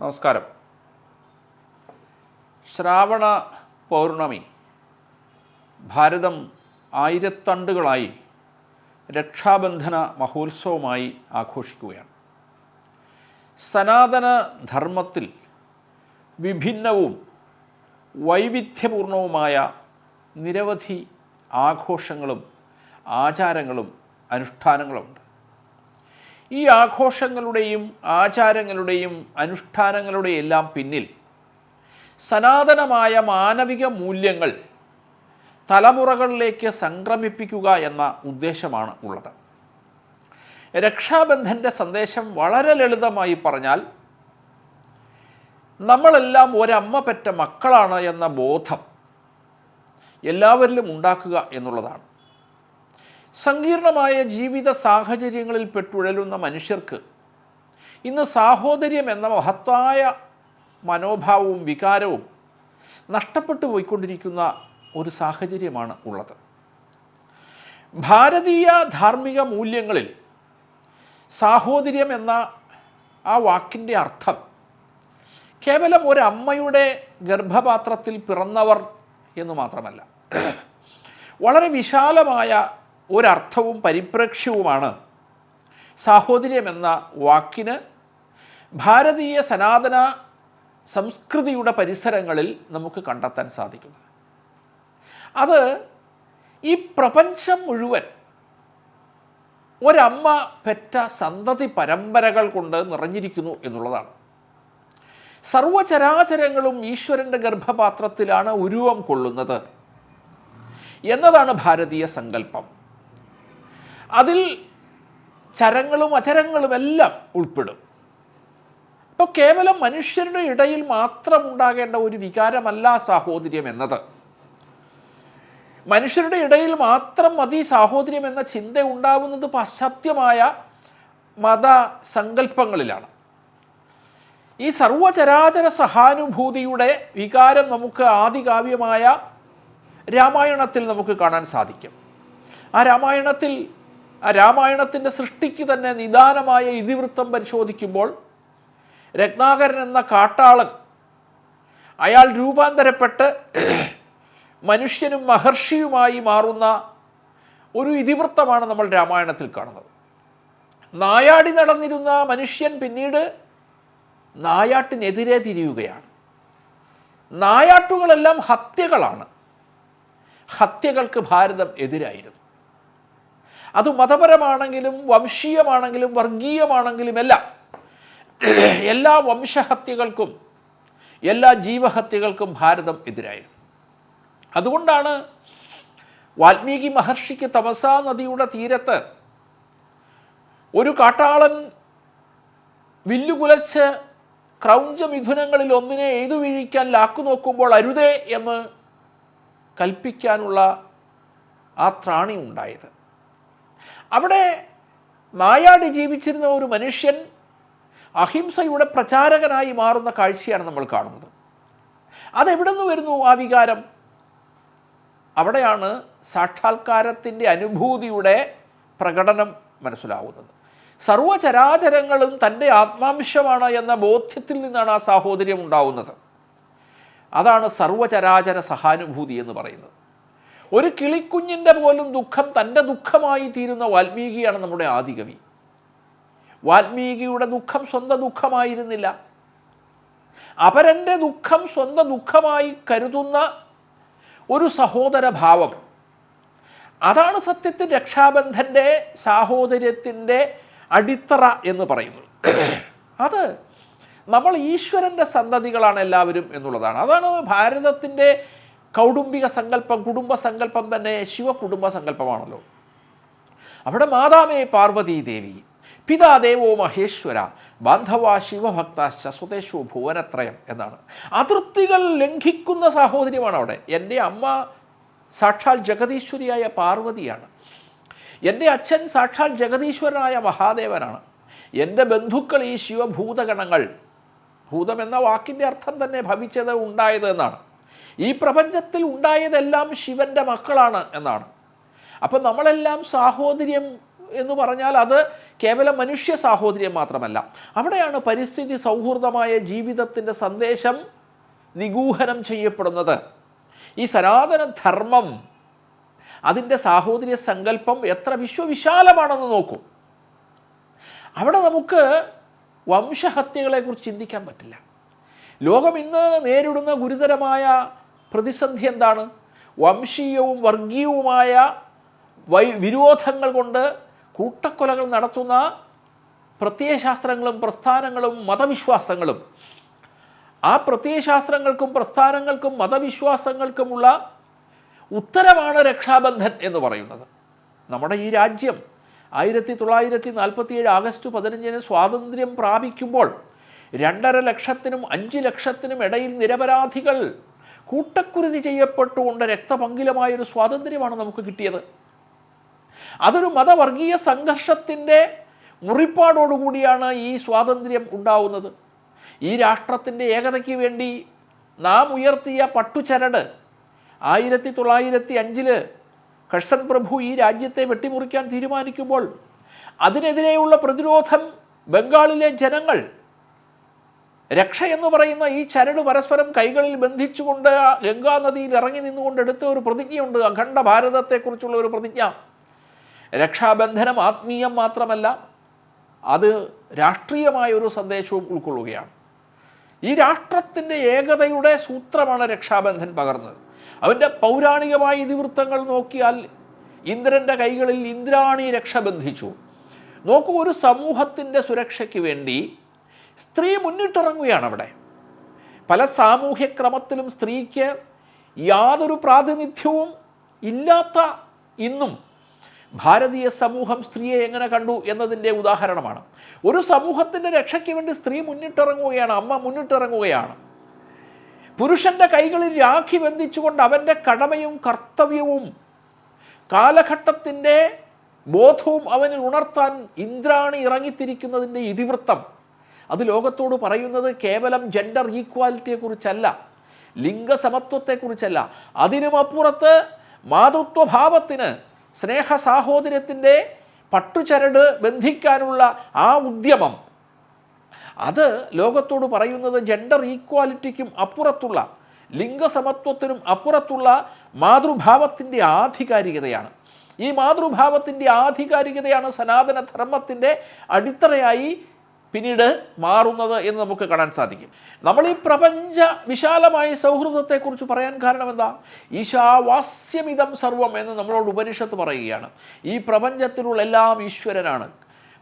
നമസ്കാരം. ശ്രാവണ പൗർണമി. ഭാരതം ആയിരത്തണ്ടുകളായി രക്ഷാബന്ധന മഹോത്സവമായി ആഘോഷിക്കുകയാണ്. സനാതന ധർമ്മത്തിൽ വിഭിന്നവും വൈവിധ്യപൂർണവുമായ നിരവധി ആഘോഷങ്ങളും ആചാരങ്ങളും അനുഷ്ഠാനങ്ങളുമുണ്ട് ഈ ആഘോഷങ്ങളുടെയും ആചാരങ്ങളുടെയും അനുഷ്ഠാനങ്ങളുടെയും എല്ലാം പിന്നിൽ സനാതനമായ മാനവിക മൂല്യങ്ങൾ തലമുറകളിലേക്ക് സംക്രമിപ്പിക്കുക എന്ന ഉദ്ദേശമാണ് ഉള്ളത്. രക്ഷാബന്ധന്റെ സന്ദേശം വളരെ ലളിതമായി പറഞ്ഞാൽ നമ്മളെല്ലാം ഒരമ്മ പെറ്റ മക്കളാണ് എന്ന ബോധം എല്ലാവരിലും ഉണ്ടാക്കുക എന്നുള്ളതാണ്. സങ്കീർണമായ ജീവിത സാഹചര്യങ്ങളിൽ പെട്ടുഴലുന്ന മനുഷ്യർക്ക് ഇന്ന് സാഹോദര്യം എന്ന മഹത്തായ മനോഭാവവും വികാരവും നഷ്ടപ്പെട്ടു പോയിക്കൊണ്ടിരിക്കുന്ന ഒരു സാഹചര്യമാണ് ഉള്ളത്. ഭാരതീയ ധാർമ്മിക മൂല്യങ്ങളിൽ സാഹോദര്യം എന്ന ആ വാക്കിന്റെ അർത്ഥം കേവലം ഒരമ്മയുടെ ഗർഭപാത്രത്തിൽ പിറന്നവർ എന്ന് മാത്രമല്ല വളരെ വിശാലമായ ഒരർത്ഥവും പരിപ്രേക്ഷ്യവുമാണ്. സാഹോദര്യം എന്ന വാക്കിന് ഭാരതീയ സനാതന സംസ്കൃതിയുടെ പരിസരങ്ങളിൽ നമുക്ക് കണ്ടെത്താൻ സാധിക്കുന്നത് അത് ഈ പ്രപഞ്ചം മുഴുവൻ ഒരമ്മ പെറ്റ സന്തതി പരമ്പരകൾ കൊണ്ട് നിറഞ്ഞിരിക്കുന്നു എന്നുള്ളതാണ്. സർവചരാചരങ്ങളും ഈശ്വരന്റെ ഗർഭപാത്രത്തിലാണ് ഉരുവം കൊള്ളുന്നത് എന്നതാണ് ഭാരതീയ സങ്കല്പം. അതിൽ ചരങ്ങളും അചരങ്ങളും എല്ലാം ഉൾപ്പെടും. ഇപ്പോൾ കേവലം മനുഷ്യരുടെ ഇടയിൽ മാത്രം ഉണ്ടാകേണ്ട ഒരു വികാരമല്ല സാഹോദര്യം എന്നത്. മനുഷ്യരുടെ ഇടയിൽ മാത്രം മതി സാഹോദര്യം എന്ന ചിന്ത ഉണ്ടാവുന്നത് പാശ്ചാത്യമായ മത സങ്കല്പങ്ങളിലാണ് ഈ സർവചരാചര സഹാനുഭൂതിയുടെ വികാരം നമുക്ക് ആദികാവ്യമായ രാമായണത്തിൽ നമുക്ക് കാണാൻ സാധിക്കും. ആ രാമായണത്തിൽ ആ രാമായണത്തിന്റെ സൃഷ്ടിക്ക് തന്നെ നിദാനമായ ഇതിവൃത്തം പരിശോധിക്കുമ്പോൾ രത്നാകരൻ എന്ന കാട്ടാളൻ അയാൾ രൂപാന്തരപ്പെട്ട് മനുഷ്യനും മഹർഷിയുമായി മാറുന്ന ഒരു ഇതിവൃത്തമാണ് നമ്മൾ രാമായണത്തിൽ കാണുന്നത്. നായാടി നടന്നിരുന്ന മനുഷ്യൻ പിന്നീട് നായാട്ടിനെതിരെ തിരിയുകയാണ്. നായാട്ടുകളെല്ലാം ഹത്യകളാണ്. ഹത്യകൾക്ക് ഭാരതം എതിരായിരുന്നു. അത് മതപരമാണെങ്കിലും വംശീയമാണെങ്കിലും വർഗീയമാണെങ്കിലും എല്ലാം. എല്ലാ വംശഹത്യകൾക്കും എല്ലാ ജീവഹത്യകൾക്കും ഭാരതം എതിരായിരുന്നു. അതുകൊണ്ടാണ് വാൽമീകി മഹർഷിക്ക് തമസാ നദിയുടെ തീരത്ത് ഒരു കാട്ടാളൻ വില്ലുകുലച്ച് ക്രൗഞ്ച മിഥുനങ്ങളിൽ ഒന്നിനെ എഴുതു വീഴിക്കാൻ ലാക്കു നോക്കുമ്പോൾ അരുതേ എന്ന് കൽപ്പിക്കാനുള്ള ആ ത്രാണി ഉണ്ടായത്. അവിടെ നായാടി ജീവിച്ചിരുന്ന ഒരു മനുഷ്യൻ അഹിംസയുടെ പ്രചാരകനായി മാറുന്ന കാഴ്ചയാണ് നമ്മൾ കാണുന്നത്. അതെവിടെ നിന്ന് വരുന്നു ആ വികാരം? അവിടെയാണ് സാക്ഷാത്കാരത്തിന്റെ അനുഭൂതിയുടെ പ്രകടനം മനസ്സിലാവുന്നത്. സർവചരാചരങ്ങളും തന്റെ ആത്മാംശമാണ് എന്ന ബോധ്യത്തിൽ നിന്നാണ് ആ സാഹോദര്യം ഉണ്ടാവുന്നത്. അതാണ് സർവചരാചര സഹാനുഭൂതി എന്ന് പറയുന്നത്. ഒരു കിളിക്കുഞ്ഞിന്റെ പോലും ദുഃഖം തന്റെ ദുഃഖമായി തീരുന്ന വാൽമീകിയാണ് നമ്മുടെ ആദികവി. വാൽമീകിയുടെ ദുഃഖം സ്വന്തം ദുഃഖമായിരുന്നില്ല. അപരന്റെ ദുഃഖം സ്വന്തം ദുഃഖമായി കരുതുന്ന ഒരു സഹോദര ഭാവം. അതാണ് സത്യത്തിൽ രക്ഷാബന്ധന്റെ സാഹോദര്യത്തിന്റെ അടിത്തറ എന്ന് പറയുന്നത്. അത് നമ്മൾ ഈശ്വരന്റെ സന്തതികളാണ് എല്ലാവരും എന്നുള്ളതാണ്. അതാണ് ഭാരതത്തിന്റെ കൗടുംബിക സങ്കല്പം കുടുംബ സങ്കല്പം തന്നെ ശിവകുടുംബ സങ്കല്പമാണല്ലോ. അവിടെ മാതാമേ പാർവതീ ദേവി പിതാ ദേവോ മഹേശ്വര ബാന്ധവ ശിവഭക്താശ്ച സ്വദേശോ ഭുവനത്രയം എന്നാണ്. അതിർത്തികൾ ലംഘിക്കുന്ന സാഹോദര്യമാണ് അവിടെ. എന്റെ അമ്മ സാക്ഷാൽ ജഗതീശ്വരിയായ പാർവതിയാണ്. എന്റെ അച്ഛൻ സാക്ഷാൽ ജഗതീശ്വരനായ മഹാദേവനാണ്. എന്റെ ബന്ധുക്കൾ ഈ ശിവഭൂതഗണങ്ങൾ ഭൂതം എന്ന വാക്കിന്റെ അർത്ഥം തന്നെ ഭവിച്ചത് ഉണ്ടായത് എന്നാണ്. ഈ പ്രപഞ്ചത്തിൽ ഉണ്ടായതെല്ലാം ശിവന്റെ മക്കളാണ് എന്നാണ്. അപ്പം നമ്മളെല്ലാം സാഹോദര്യം എന്ന് പറഞ്ഞാൽ അത് കേവലം മനുഷ്യ സാഹോദര്യം മാത്രമല്ല. അവിടെയാണ് പരിസ്ഥിതി സൗഹൃദമായ ജീവിതത്തിന്റെ സന്ദേശം നിഗൂഹനം ചെയ്യപ്പെടുന്നത്. ഈ സനാതന ധർമ്മം അതിന്റെ സാഹോദര്യ സങ്കല്പം എത്ര വിശ്വവിശാലമാണെന്ന് നോക്കൂ. അവിടെ നമുക്ക് വംശഹത്യകളെക്കുറിച്ച് ചിന്തിക്കാൻ പറ്റില്ല. ലോകം ഇന്ന് നേരിടുന്ന ഗുരുതരമായ പ്രതിസന്ധി എന്താണ്? വംശീയവും വർഗീയവുമായ വൈ വിരോധങ്ങൾ കൊണ്ട് കൂട്ടക്കൊലകൾ നടത്തുന്ന പ്രത്യയശാസ്ത്രങ്ങളും പ്രസ്ഥാനങ്ങളും മതവിശ്വാസങ്ങളും. ആ പ്രത്യയശാസ്ത്രങ്ങൾക്കും പ്രസ്ഥാനങ്ങൾക്കും മതവിശ്വാസങ്ങൾക്കുമുള്ള ഉത്തരമാണ് രക്ഷാബന്ധൻ എന്ന് പറയുന്നത്. നമ്മുടെ ഈ രാജ്യം ആയിരത്തി തൊള്ളായിരത്തി നാൽപ്പത്തിയേഴ് ആഗസ്റ്റ് പതിനഞ്ചിന് സ്വാതന്ത്ര്യം പ്രാപിക്കുമ്പോൾ രണ്ടര ലക്ഷത്തിനും അഞ്ച് ലക്ഷത്തിനും ഇടയിൽ നിരപരാധികൾ കൂട്ടക്കുരുതി ചെയ്യപ്പെട്ടുകൊണ്ട് രക്തപങ്കിലമായൊരു സ്വാതന്ത്ര്യമാണ് നമുക്ക് കിട്ടിയത്. അതൊരു മതവർഗീയ സംഘർഷത്തിന്റെ മുറിപ്പാടോടുകൂടിയാണ് ഈ സ്വാതന്ത്ര്യം ഉണ്ടാവുന്നത്. ഈ രാഷ്ട്രത്തിന്റെ ഏകതയ്ക്ക് വേണ്ടി നാം ഉയർത്തിയ പട്ടുചരട് ആയിരത്തി തൊള്ളായിരത്തി അഞ്ചിൽ കഴ്സൻ പ്രഭു ഈ രാജ്യത്തെ വെട്ടിമുറിക്കാൻ തീരുമാനിക്കുമ്പോൾ അതിനെതിരെയുള്ള പ്രതിരോധം ബംഗാളിലെ ജനങ്ങൾ രക്ഷ എന്ന് പറയുന്ന ഈ ചരട് പരസ്പരം കൈകളിൽ ബന്ധിച്ചുകൊണ്ട് ഗംഗാ നദിയിൽ ഇറങ്ങി നിന്നുകൊണ്ട് എടുത്ത ഒരു പ്രതിജ്ഞയുണ്ട്. അഖണ്ഡ ഭാരതത്തെക്കുറിച്ചുള്ള ഒരു പ്രതിജ്ഞ. രക്ഷാബന്ധനം ആത്മീയം മാത്രമല്ല അത് രാഷ്ട്രീയമായ ഒരു സന്ദേശവും ഉൾക്കൊള്ളുകയാണ്. ഈ രാഷ്ട്രത്തിന്റെ ഏകതയുടെ സൂത്രമാണ് രക്ഷാബന്ധൻ പകർന്നത്. അവന്റെ പൗരാണികമായ ഇതിവൃത്തങ്ങൾ നോക്കിയാൽ ഇന്ദ്രന്റെ കൈകളിൽ ഇന്ദ്രാണി രക്ഷ ബന്ധിച്ചു. നോക്കൂ ഒരു സമൂഹത്തിന്റെ സുരക്ഷയ്ക്ക് വേണ്ടി സ്ത്രീ മുന്നിട്ടിറങ്ങുകയാണ് അവിടെ. പല സാമൂഹ്യ ക്രമത്തിലും സ്ത്രീക്ക് യാതൊരു പ്രാതിനിധ്യവും ഇല്ലാത്ത ഇന്നും ഭാരതീയ സമൂഹം സ്ത്രീയെ എങ്ങനെ കണ്ടു എന്നതിന്റെ ഉദാഹരണമാണ്. ഒരു സമൂഹത്തിന്റെ രക്ഷയ്ക്ക് വേണ്ടി സ്ത്രീ മുന്നിട്ടിറങ്ങുകയാണ് അമ്മ മുന്നിട്ടിറങ്ങുകയാണ്. പുരുഷന്റെ കൈകളിൽ രാഖി ബന്ധിച്ചുകൊണ്ട് അവന്റെ കടമയും കർത്തവ്യവും കാലഘട്ടത്തിന്റെ ബോധവും അവനിൽ ഉണർത്താൻ ഇന്ദ്രാണി ഇറങ്ങിത്തിരിക്കുന്നതിന്റെ ഇതിവൃത്തം അത് ലോകത്തോട് പറയുന്നത് കേവലം ജെൻഡർ ഈക്വാലിറ്റിയെക്കുറിച്ചല്ല ലിംഗസമത്വത്തെക്കുറിച്ചല്ല. അതിനുമപ്പുറത്ത് മാതൃത്വഭാവത്തിന് സ്നേഹ സാഹോദര്യത്തിന്റെ പട്ടുചരട് ബന്ധിക്കാനുള്ള ആ ഉദ്യമം അത് ലോകത്തോട് പറയുന്നത് ജെൻഡർ ഈക്വാലിറ്റിക്കും അപ്പുറത്തുള്ള ലിംഗസമത്വത്തിനും അപ്പുറത്തുള്ള മാതൃഭാവത്തിന്റെ ആധികാരികതയാണ്. ഈ മാതൃഭാവത്തിന്റെ ആധികാരികതയാണ് സനാതന ധർമ്മത്തിന്റെ അടിത്തറയായി പിന്നീട് മാറുന്നത് എന്ന് നമുക്ക് കാണാൻ സാധിക്കും. നമ്മൾ ഈ പ്രപഞ്ച വിശാലമായ സൗഹൃദത്തെക്കുറിച്ച് പറയാൻ കാരണം എന്താ ഈശാവാസ്യമിതം സർവം എന്ന് നമ്മളോട് ഉപനിഷത്ത് പറയുകയാണ്. ഈ പ്രപഞ്ചത്തിലുള്ള എല്ലാം ഈശ്വരനാണ്.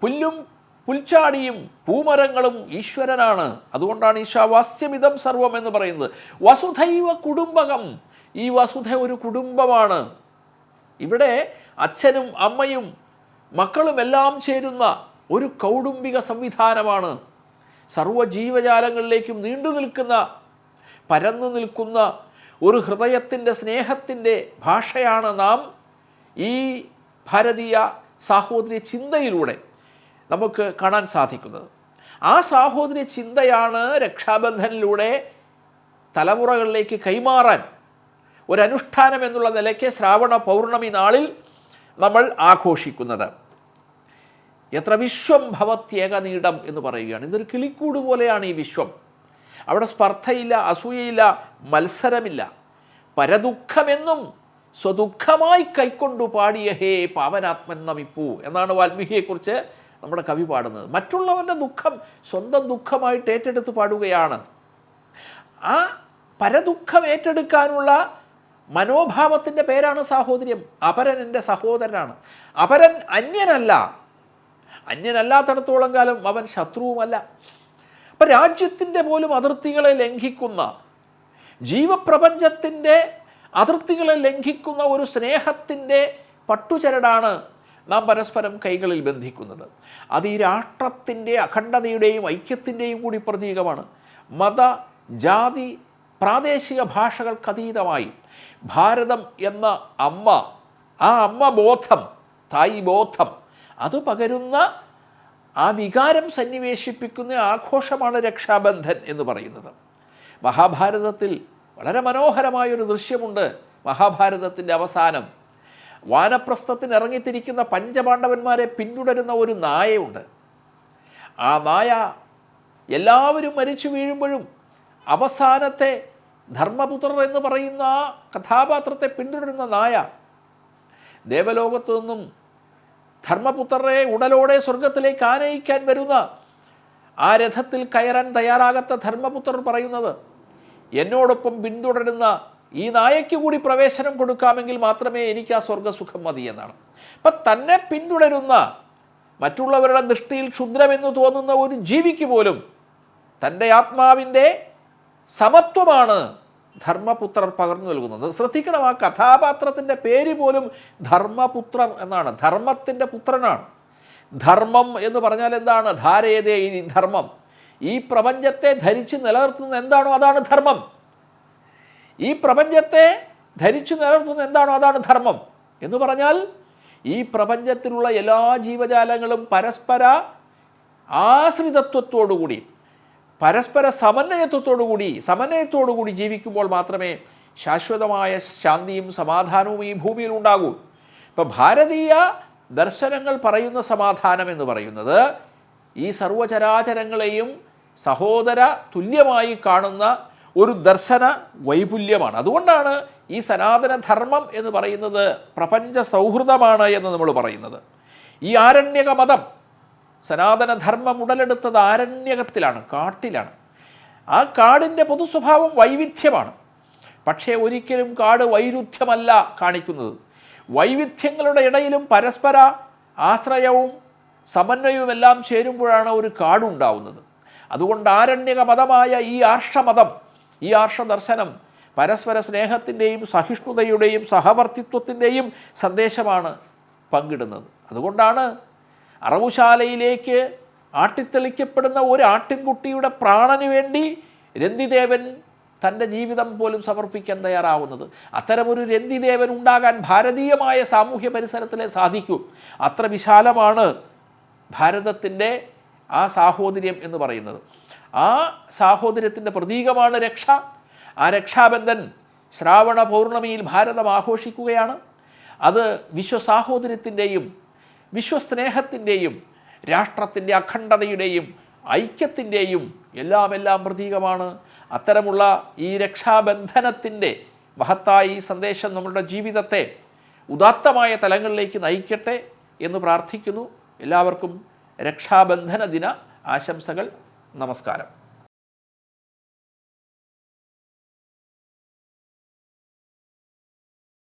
പുല്ലും പുൽച്ചാടിയും പൂമരങ്ങളും ഈശ്വരനാണ്. അതുകൊണ്ടാണ് ഈശാവാസ്യമിതം സർവം എന്ന് പറയുന്നത്. വസുധൈവ കുടുംബകം. ഈ വസുധ ഒരു കുടുംബമാണ്. ഇവിടെ അച്ഛനും അമ്മയും മക്കളും എല്ലാം ചേരുന്ന ഒരു കൗടുംബിക സംവിധാനമാണ്. സർവജീവജാലങ്ങളിലേക്കും നീണ്ടു നിൽക്കുന്ന പരന്നു നിൽക്കുന്ന ഒരു ഹൃദയത്തിന്റെ സ്നേഹത്തിന്റെ ഭാഷയാണ് നാം ഈ ഭാരതീയ സാഹോദര്യ ചിന്തയിലൂടെ നമുക്ക് കാണാൻ സാധിക്കുന്നത്. ആ സാഹോദര്യ ചിന്തയാണ് രക്ഷാബന്ധനിലൂടെ തലമുറകളിലേക്ക് കൈമാറാൻ ഒരനുഷ്ഠാനം എന്നുള്ള നിലയ്ക്ക് ശ്രാവണ പൗർണമി നാളിൽ നമ്മൾ ആഘോഷിക്കുന്നത്. എത്ര വിശ്വം ഭവത്യേകനീടം എന്ന് പറയുകയാണ്. ഇതൊരു കിളിക്കൂട് പോലെയാണ് ഈ വിശ്വം. അവിടെ സ്പർദ്ധയില്ല അസൂയയില്ല മത്സരമില്ല. പരദുഃഖമെന്നും സ്വദുഃഖമായി കൈക്കൊണ്ടു പാടിയ ഹേ പാവനാത്മൻ നമിപ്പൂ എന്നാണ് വാൽമീകിയെക്കുറിച്ച് നമ്മുടെ കവി പാടുന്നത്. മറ്റുള്ളവരുടെ ദുഃഖം സ്വന്തം ദുഃഖമായിട്ട് ഏറ്റെടുത്ത് പാടുകയാണ്. ആ പരദുഃഖം ഏറ്റെടുക്കാനുള്ള മനോഭാവത്തിന്റെ പേരാണ് സാഹോദര്യം. അപരൻ എന്റെ സഹോദരനാണ്. അപരൻ അന്യനല്ല അന്യനല്ലാത്തടത്തോളം കാലം അവൻ ശത്രുവുമല്ല. അപ്പം രാജ്യത്തിന്റെ പോലും അതിർത്തികളെ ലംഘിക്കുന്ന ജീവപ്രപഞ്ചത്തിന്റെ അതിർത്തികളെ ലംഘിക്കുന്ന ഒരു സ്നേഹത്തിന്റെ പട്ടുചരടാണ് നാം പരസ്പരം കൈകളിൽ ബന്ധിക്കുന്നത്. അത് ഈ രാഷ്ട്രത്തിന്റെ അഖണ്ഡതയുടെയും ഐക്യത്തിന്റെയും കൂടി പ്രതീകമാണ്. മത ജാതി പ്രാദേശിക ഭാഷകൾക്കതീതമായി ഭാരതം എന്ന അമ്മ ആ അമ്മ ബോധം തായി ബോധം അത് പകരുന്ന ആ വികാരം സന്നിവേശിപ്പിക്കുന്ന ആഘോഷമാണ് രക്ഷാബന്ധൻ എന്ന് പറയുന്നത്. മഹാഭാരതത്തിൽ വളരെ മനോഹരമായൊരു ദൃശ്യമുണ്ട് മഹാഭാരതത്തിന്റെ അവസാനം. വാനപ്രസ്ഥത്തിന് ഇറങ്ങിത്തിരിക്കുന്ന പഞ്ചപാണ്ഡവന്മാരെ പിന്തുടരുന്ന ഒരു നായയുണ്ട്. ആ നായ എല്ലാവരും മരിച്ചു വീഴുമ്പോഴും അവസാനത്തെ ധർമ്മപുത്രർ എന്ന് പറയുന്ന ആ കഥാപാത്രത്തെ പിന്തുടരുന്ന നായ ദേവലോകത്തു നിന്നും ധർമ്മപുത്രരെ ഉടലോടെ സ്വർഗത്തിലേക്ക് ആനയിക്കാൻ വരുന്ന ആ രഥത്തിൽ കയറാൻ തയ്യാറാകാത്ത ധർമ്മപുത്രർ പറയുന്നത് എന്നോടൊപ്പം പിന്തുടരുന്ന ഈ നായയ്ക്ക് കൂടി പ്രവേശനം കൊടുക്കാമെങ്കിൽ മാത്രമേ എനിക്ക് ആ സ്വർഗസുഖം മതി എന്നാണ്. അപ്പം തന്നെ പിന്തുടരുന്ന മറ്റുള്ളവരുടെ ദൃഷ്ടിയിൽ ക്ഷുദ്രമെന്ന് തോന്നുന്ന ഒരു ജീവിക്ക് പോലും തന്റെ ആത്മാവിന്റെ സമത്വമാണ് ധർമ്മപുത്രർ പകർന്നു നൽകുന്നത്. ശ്രദ്ധിക്കണം ആ കഥാപാത്രത്തിന്റെ പേര് പോലും ധർമ്മപുത്രർ എന്നാണ്. ധർമ്മത്തിന്റെ പുത്രനാണ്. ധർമ്മം എന്ന് പറഞ്ഞാൽ എന്താണ്? ധാരയതേ ഈ ധർമ്മം. ഈ പ്രപഞ്ചത്തെ ധരിച്ച് നിലനിർത്തുന്നത് എന്താണോ അതാണ് ധർമ്മം. ഈ പ്രപഞ്ചത്തെ ധരിച്ചു നിലനിർത്തുന്നത് എന്താണോ അതാണ് ധർമ്മം. എന്ന് പറഞ്ഞാൽ ഈ പ്രപഞ്ചത്തിലുള്ള എല്ലാ ജീവജാലങ്ങളും പരസ്പര ആശ്രിതത്വത്തോടുകൂടി പരസ്പര സമന്വയത്വത്തോടുകൂടി സമന്വയത്തോടുകൂടി ജീവിക്കുമ്പോൾ മാത്രമേ ശാശ്വതമായ ശാന്തിയും സമാധാനവും ഈ ഭൂമിയിൽ ഉണ്ടാകൂ. ഇപ്പം ഭാരതീയ ദർശനങ്ങൾ പറയുന്ന സമാധാനം എന്ന് പറയുന്നത് ഈ സർവചരാചരങ്ങളെയും സഹോദര തുല്യമായി കാണുന്ന ഒരു ദർശന വൈപുല്യമാണ്. അതുകൊണ്ടാണ് ഈ സനാതന ധർമ്മം എന്ന് പറയുന്നത് പ്രപഞ്ച സൗഹൃദമാണ് എന്ന് നമ്മൾ പറയുന്നത്. ഈ ആരണ്യക മതം സനാതന ധർമ്മം ഉടലെടുത്തത് ആരണ്യകത്തിലാണ് കാട്ടിലാണ്. ആ കാടിന്റെ പൊതുസ്വഭാവം വൈവിധ്യമാണ്. പക്ഷേ ഒരിക്കലും കാട് വൈരുദ്ധ്യമല്ല കാണിക്കുന്നത്. വൈവിധ്യങ്ങളുടെ ഇടയിലും പരസ്പര ആശ്രയവും സമന്വയവുമെല്ലാം ചേരുമ്പോഴാണ് ഒരു കാടുണ്ടാവുന്നത്. അതുകൊണ്ട് ആരണ്യക മതമായ ഈ ആർഷമതം ഈ ആർഷദർശനം പരസ്പര സ്നേഹത്തിന്റെയും സഹിഷ്ണുതയുടെയും സഹവർത്തിത്വത്തിന്റെയും സന്ദേശമാണ് പങ്കിടുന്നത്. അതുകൊണ്ടാണ് അറവുശാലയിലേക്ക് ആട്ടിത്തെളിക്കപ്പെടുന്ന ഒരു ആട്ടിൻകുട്ടിയുടെ പ്രാണന് വേണ്ടി രന്തിദേവൻ തന്റെ ജീവിതം പോലും സമർപ്പിക്കാൻ തയ്യാറാവുന്നത്. അത്തരമൊരു രന്തിദേവൻ ഉണ്ടാകാൻ ഭാരതീയമായ സാമൂഹ്യ പരിസരത്തിലെ സാധിക്കൂ. അത്ര വിശാലമാണ് ഭാരതത്തിന്റെ ആ സാഹോദര്യം എന്ന് പറയുന്നത്. ആ സാഹോദര്യത്തിന്റെ പ്രതീകമാണ് രക്ഷ. ആ രക്ഷാബന്ധൻ ശ്രാവണ പൗർണമിയിൽ ഭാരതം ആഘോഷിക്കുകയാണ്. അത് വിശ്വസാഹോദര്യത്തിന്റെയും വിശ്വസ്നേഹത്തിന്റെയും രാഷ്ട്രത്തിന്റെ അഖണ്ഡതയുടെയും ഐക്യത്തിന്റെയും എല്ലാം എല്ലാം പ്രതീകമാണ്. അത്തരമുള്ള ഈ രക്ഷാബന്ധനത്തിന്റെ മഹത്തായ ഈ സന്ദേശം നമ്മുടെ ജീവിതത്തെ ഉദാത്തമായ തലങ്ങളിലേക്ക് നയിക്കട്ടെ എന്ന് പ്രാർത്ഥിക്കുന്നു. എല്ലാവർക്കും രക്ഷാബന്ധന ദിന ആശംസകൾ. നമസ്കാരം.